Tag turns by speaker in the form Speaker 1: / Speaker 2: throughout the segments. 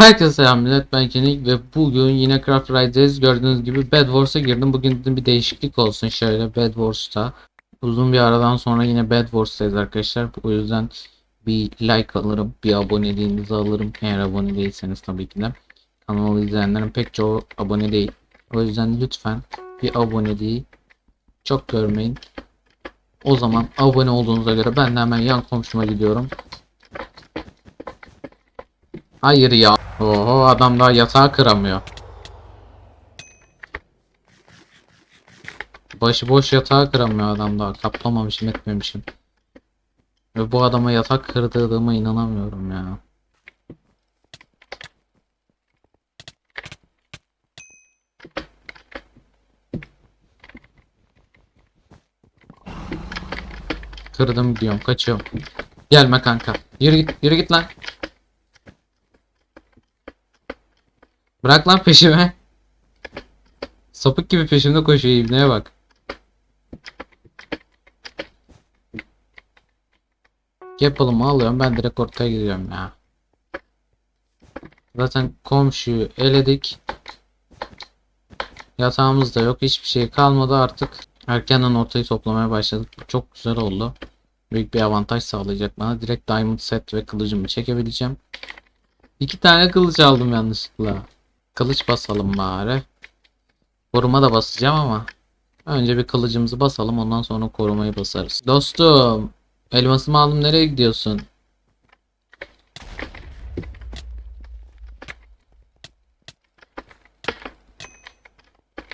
Speaker 1: Herkese selam millet ben Kenik ve bugün yine Craft Ride'deyiz. Gördüğünüz gibi Bed Wars'a girdim. Bugün de bir değişiklik olsun şöyle Bed Wars'ta. Uzun bir aradan sonra yine Bed Wars'tayız arkadaşlar. O yüzden bir like alırım, bir aboneliğinizi alırım. Eğer abone değilseniz tabii ki de. Kanalı izleyenlerin pek çoğu abone değil. O yüzden lütfen bir aboneliği çok görmeyin. O zaman abone olduğunuza göre ben de hemen yan komşuma gidiyorum. Hayır ya. Oho adam daha yatağı kıramıyor. Başıboş yatağı kıramıyor adam daha. Kaplamamışım etmemişim. Ve bu adama yatak kırdırdığıma inanamıyorum ya. Kırdım diyorum kaçıyorum. Gelme kanka. Yürü git yürü git lan. Bırak lan peşime. Sapık gibi peşimde koşuyor ibneye bak. Apple'ımı alıyorum ben direkt ortaya gidiyorum ya. Zaten komşuyu eledik. Yatağımız da yok hiçbir şey kalmadı artık. Erkenden ortayı toplamaya başladık. Çok güzel oldu. Büyük bir avantaj sağlayacak bana. Direkt diamond set ve kılıcımı çekebileceğim. İki tane kılıç aldım yanlışlıkla. Kılıç basalım bari. Koruma da basacağım ama. Önce bir kılıcımızı basalım ondan sonra korumayı basarız. Dostum. Elmasımı aldım nereye gidiyorsun?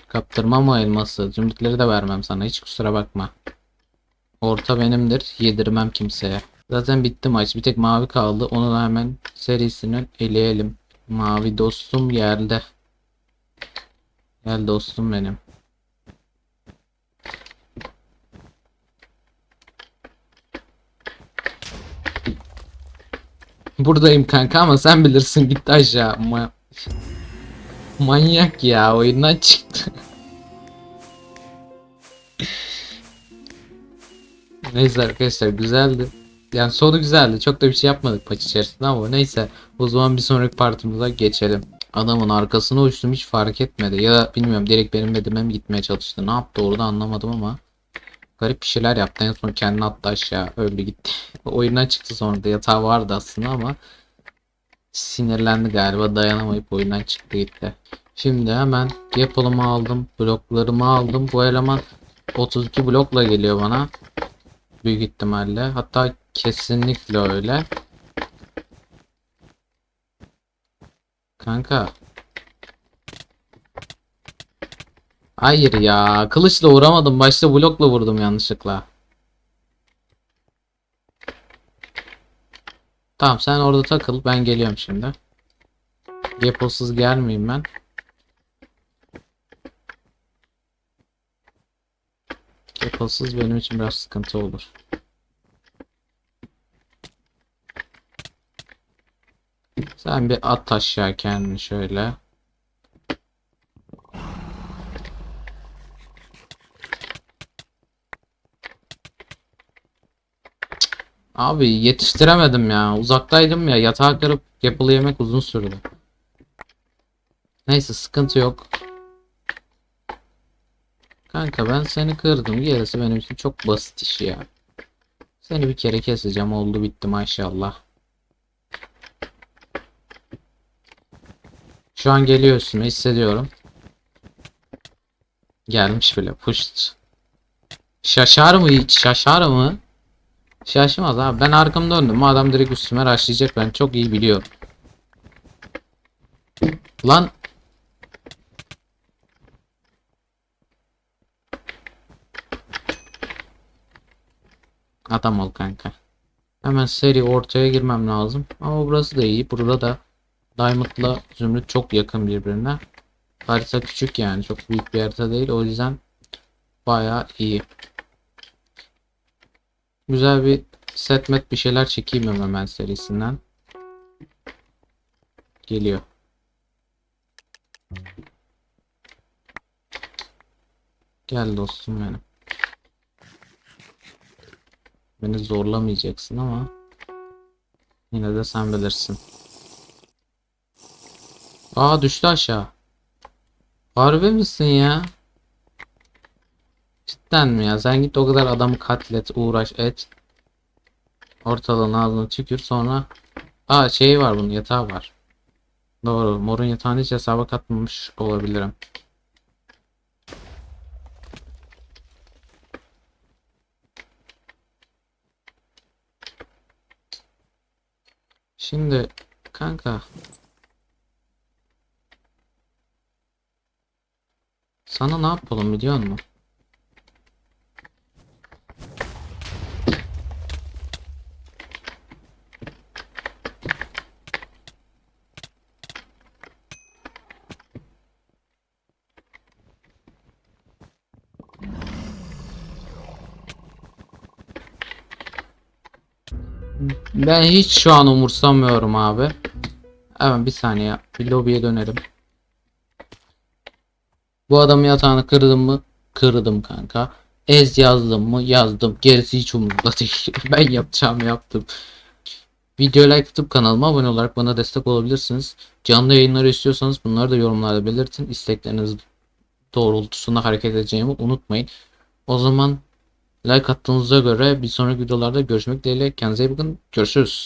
Speaker 1: Kaptırmam o elması. Zümrütleri de vermem sana hiç kusura bakma. Orta benimdir. Yedirmem kimseye. Zaten bitti maç. Bir tek mavi kaldı. Onu da hemen serisini eleyelim. Mavi dostum geldi. Gel dostum benim. Buradayım kanka ama sen bilirsin gitti aşağı. Ma- Manyak ya oyundan çıktı. Neyse arkadaşlar güzeldi. Yani sonu güzeldi. Çok da bir şey yapmadık maç içerisinde ama neyse. O zaman bir sonraki partimize geçelim. Adamın arkasına uçtum hiç fark etmedi. Ya bilmiyorum direkt benim bedime mi gitmeye çalıştı. Ne yaptı orada anlamadım ama. Garip bir şeyler yaptı. En son kendini attı aşağı. Öldü gitti. Oyundan çıktı sonra da yatağı vardı aslında ama. Sinirlendi galiba dayanamayıp oyundan çıktı gitti. Şimdi hemen yapılımı aldım. Bloklarımı aldım. Bu eleman 32 blokla geliyor bana. Büyük ihtimalle. Hatta kesinlikle öyle. Kanka. Hayır ya. Kılıçla vuramadım. Başta blokla vurdum yanlışlıkla. Tamam sen orada takıl. Ben geliyorum şimdi. Gapplesız gelmeyeyim ben. Gapplesız benim için biraz sıkıntı olur. Sen bir at aşağı kendini şöyle. Abi yetiştiremedim ya. Uzaktaydım ya. Yatağa kırıp yapılı yemek uzun sürdü. Neyse sıkıntı yok. Kanka ben seni kırdım. Gerisi benim için çok basit iş ya. Seni bir kere keseceğim. Oldu bitti maşallah. Şu an geliyor üstüme hissediyorum. Gelmiş bile. Puşt. Şaşar mı hiç? Şaşar mı? Şaşmaz abi. Ben arkamda döndüm. Adam direkt üstüme rushlayacak. Ben çok iyi biliyorum. Lan. Adam ol kanka. Hemen seri ortaya girmem lazım. Ama burası da iyi. Burada da Diamond'la Zümrüt çok yakın birbirine. Harita küçük yani. Çok büyük bir harita değil. O yüzden bayağı iyi. Güzel bir setmet bir şeyler çekeyim hemen serisinden. Geliyor. Gel dostum benim. Beni zorlamayacaksın ama yine de sen bilirsin. Aa düştü aşağı. Harbi misin ya? Cidden mi ya? Sen git o kadar adamı katlet, uğraş et. Ortalığın ağzına tükür sonra. Aa şey var bunun yatağı var. Doğru. Morun yatağını hiç hesaba katmamış olabilirim. Şimdi kanka sana ne yapalım biliyor musun? Ben hiç şu an umursamıyorum abi. Hemen bir saniye bir lobiye dönelim. Bu adamın yatağını kırdım mı? Kırdım kanka. Ez yazdım mı? Yazdım. Gerisi hiç umurumda değil. ben yapacağımı yaptım. Videoya like atıp kanalıma abone olarak bana destek olabilirsiniz. Canlı yayınları istiyorsanız bunları da yorumlarda belirtin. İstekleriniz doğrultusunda hareket edeceğimi unutmayın. O zaman like attığınıza göre bir sonraki videolarda görüşmek dileğiyle. Kendinize iyi bakın. Görüşürüz.